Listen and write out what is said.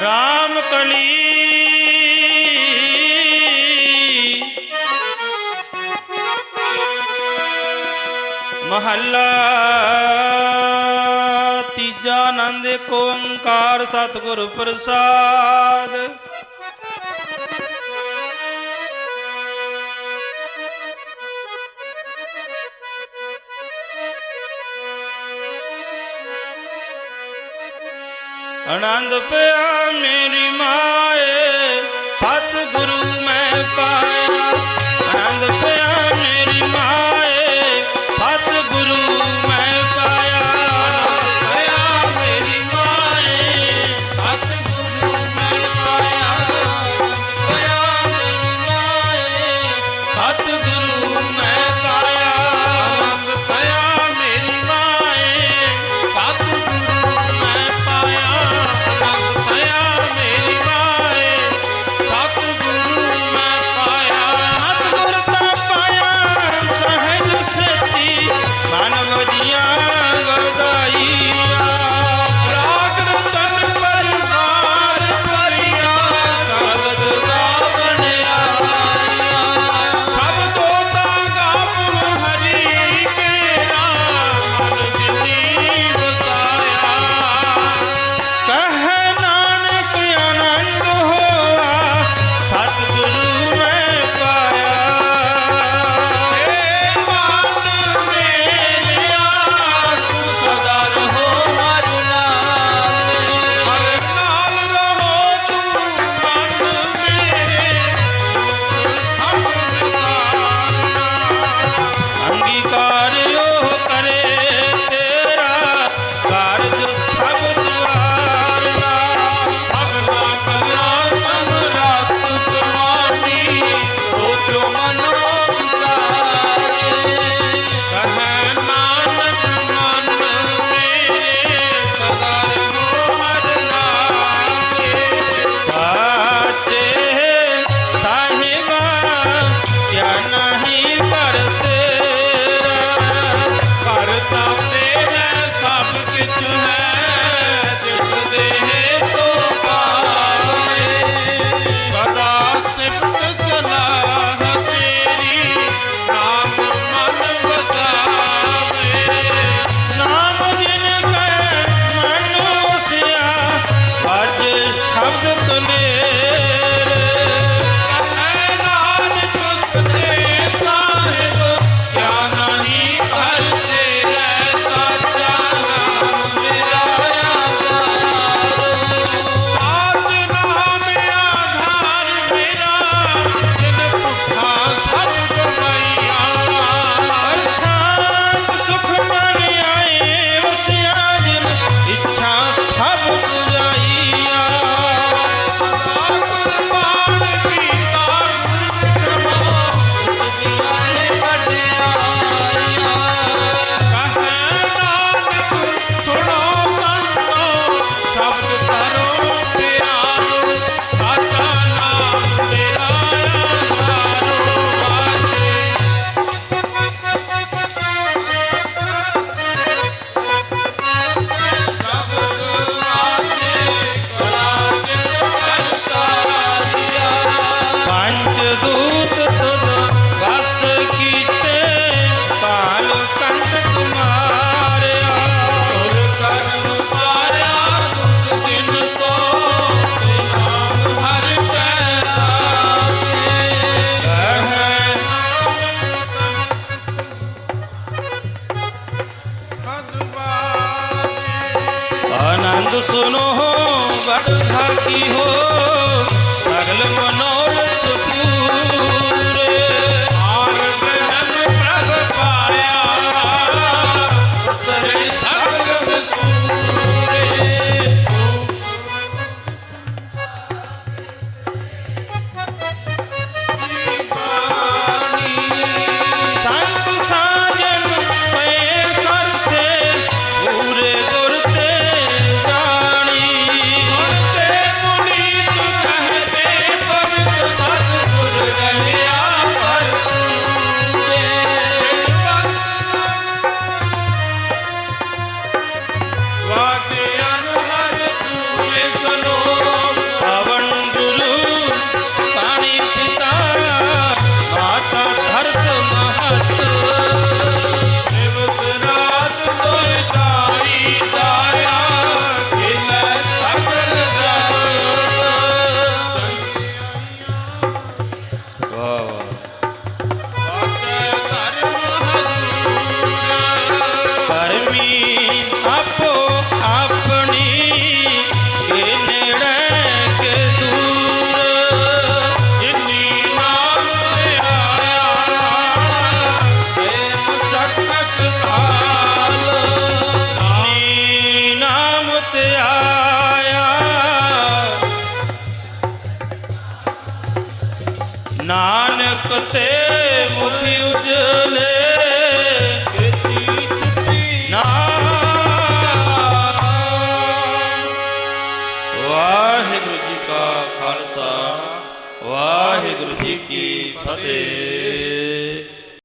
ਰਾਮ ਕਲੀ। ਮਹੱਲਾ ਤੀਜਾ ਆਨੰਦ ਓੰਕਾਰ ਸਤਿਗੁਰ ਪ੍ਰਸਾਦ। અણંદ પે આ મેરી માં বন্ধু শোনো বড় ভাগি হো ਨਾਨਕ ਤੇ ਮੁਖ ਉਜਲੇ ਵਾਹਿਗੁਰੂ ਜੀ ਕਾ ਖਾਲਸਾ ਵਾਹਿਗੁਰੂ ਜੀ ਕੀ ਫਤਿਹ।